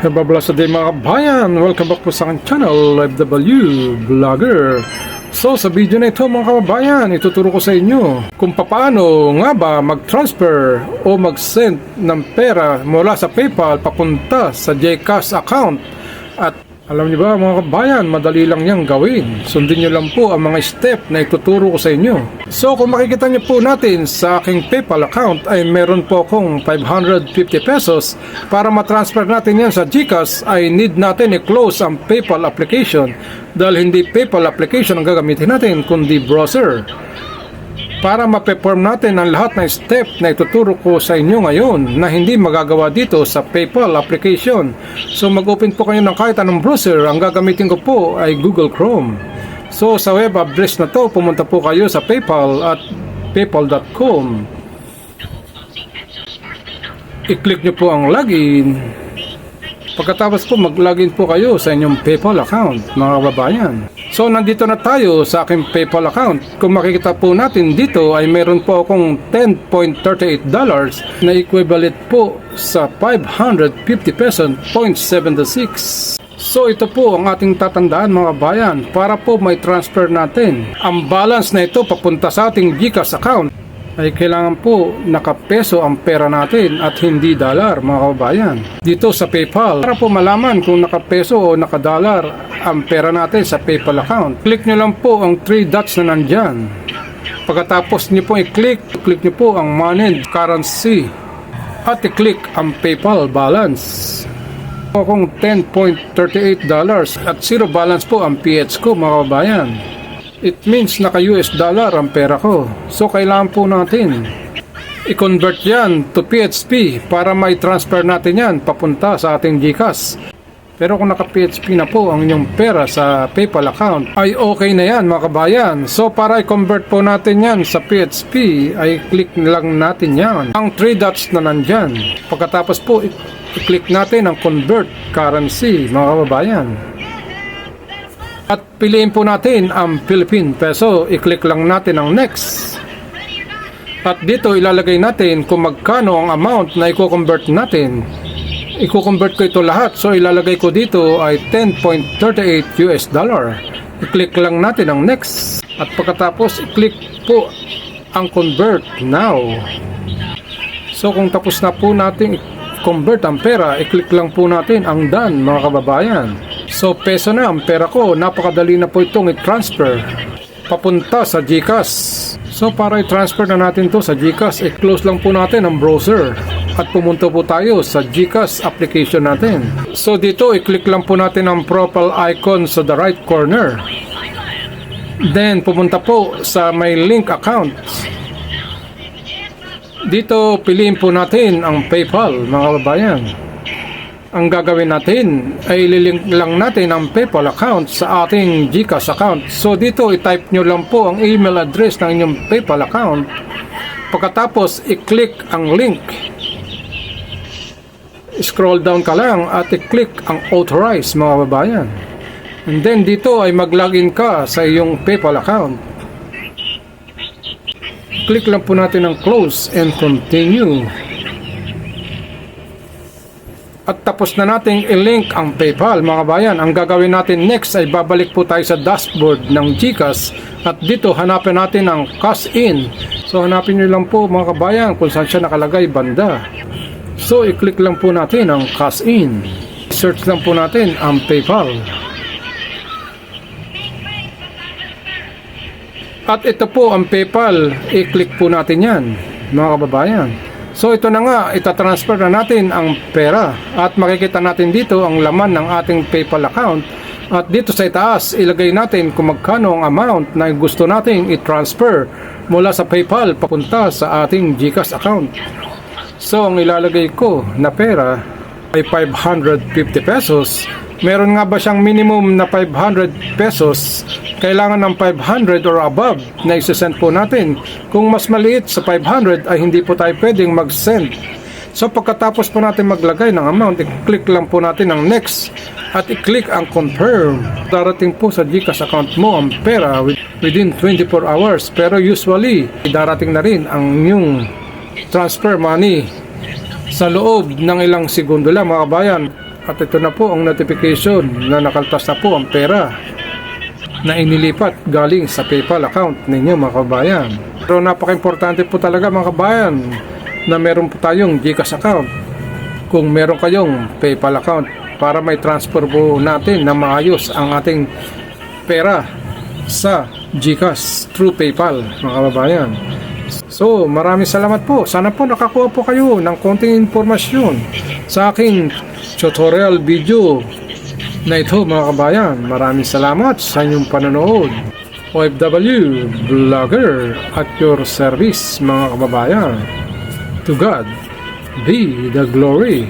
Hababla sa day mga kabayan, welcome back po sa aking channel, LiveW Vlogger. So sa video na ito mga kababayan, ituturo ko sa inyo kung paano nga ba mag-transfer o mag-send ng pera mula sa PayPal papunta sa Gcash account. At alam niyo ba mga kabayan, madali lang niyang gawin. Sundin niyo lang po ang mga step na ituturo ko sa inyo. So kung makikita niyo po natin sa aking PayPal account ay meron po akong 550 pesos para matransfer natin yan sa GCash ay need natin i-close ang PayPal application dahil hindi PayPal application ang gagamitin natin kundi browser para ma-perform natin ang lahat ng step na ituturo ko sa inyo ngayon na hindi magagawa dito sa PayPal application. So mag-open po kayo ng kahit anong browser. Ang gagamitin ko po ay Google Chrome. So sa web address na to, pumunta po kayo sa PayPal at paypal.com. I-click nyo po ang login. Pagkatapos po mag-login po kayo sa inyong PayPal account, mga kababayan. So nandito na tayo sa aking PayPal account. Kung makikita po natin dito ay meron po akong 10.38 dollars na equivalent po sa 550 pesos 0.76. So ito po ang ating tatandaan mga bayan para po may transfer natin. Ang balance na ito papunta sa ating GCash account ay kailangan po nakapeso ang pera natin at hindi dollar mga kababayan. Dito sa PayPal, para po malaman kung nakapeso o nakadalar ang pera natin sa PayPal account, click nyo lang po ang 3 dots na nandyan. Pagkatapos nyo po i-click, click nyo po ang managed currency at i-click ang PayPal balance. Akong 10.38 dollars at zero balance po ang PH ko mga kababayan. It means naka US dollar ang pera ko. So kailangan po natin i-convert yan to PHP para may transfer natin yan papunta sa ating GCash. Pero kung naka PHP na po ang inyong pera sa PayPal account ay okay na yan mga kabayan. So para i-convert po natin yan sa PHP ay click lang natin yan. Ang 3 dots na nandyan. Pagkatapos po i-click natin ang convert currency mga kababayan. At piliin po natin ang Philippine Peso. I-click lang natin ang next. At dito ilalagay natin kung magkano ang amount na i-convert natin. I-convert ko ito lahat. So ilalagay ko dito ay 10.38 US dollar. I-click lang natin ang next. At pagkatapos i-click po ang convert now. So kung tapos na po natin convert ang pera, i-click lang po natin ang done mga kababayan. So peso na ang pera ko, napakadali na po itong i-transfer papunta sa GCash. So para i-transfer na natin to sa GCash, i-close lang po natin ang browser at pumunta po tayo sa GCash application natin. So dito i-click lang po natin ang profile icon sa the right corner. Then pumunta po sa my link account. Dito piliin po natin ang PayPal mga kababayan. Ang gagawin natin ay ililink lang natin ang PayPal account sa ating GCash account. So dito i-type nyo lang po ang email address ng inyong PayPal account. Pagkatapos i-click ang link. Scroll down ka lang at i-click ang authorize mga kababayan. And then dito ay mag-login ka sa iyong PayPal account. Click lang po natin ang close and continue. At tapos na nating i-link ang PayPal mga bayan. Ang gagawin natin next ay babalik po tayo sa dashboard ng GCash at dito hanapin natin ang cash in. So hanapin nyo lang po mga kabayan kung saan siya nakalagay banda. So i-click lang po natin ang cash in. Search lang po natin ang PayPal. At ito po ang PayPal. I-click po natin yan mga kababayan. So ito na nga, itatransfer na natin ang pera at makikita natin dito ang laman ng ating PayPal account at dito sa itaas ilagay natin kung magkano ang amount na gusto nating i-transfer mula sa PayPal papunta sa ating GCash account. So ang ilalagay ko na pera ay 550 pesos. Meron nga ba siyang minimum na 500 pesos? Kailangan ng 500 or above na isesend po natin. Kung mas maliit sa 500 ay hindi po tayo pwedeng mag-send. So pagkatapos po natin maglagay ng amount, i-click lang po natin ang next at i-click ang confirm. Darating po sa GCash account mo ang pera within 24 hours. Pero usually, darating na rin ang yung transfer money sa loob ng ilang segundo lang mga kabayan. At ito na po ang notification na nakaltas na po ang pera na inilipat galing sa PayPal account ninyo mga kabayan. Pero napaka-importante po talaga mga kabayan na meron po tayong GCash account. Kung meron kayong PayPal account para may transfer po natin na maayos ang ating pera sa GCash through PayPal mga kababayan. So, maraming salamat po. Sana po nakakuha po kayo ng konting informasyon sa aking tutorial video na ito mga kabayan. Maraming salamat sa inyong panonood. OFW Vlogger at your service mga kababayan. To God be the glory.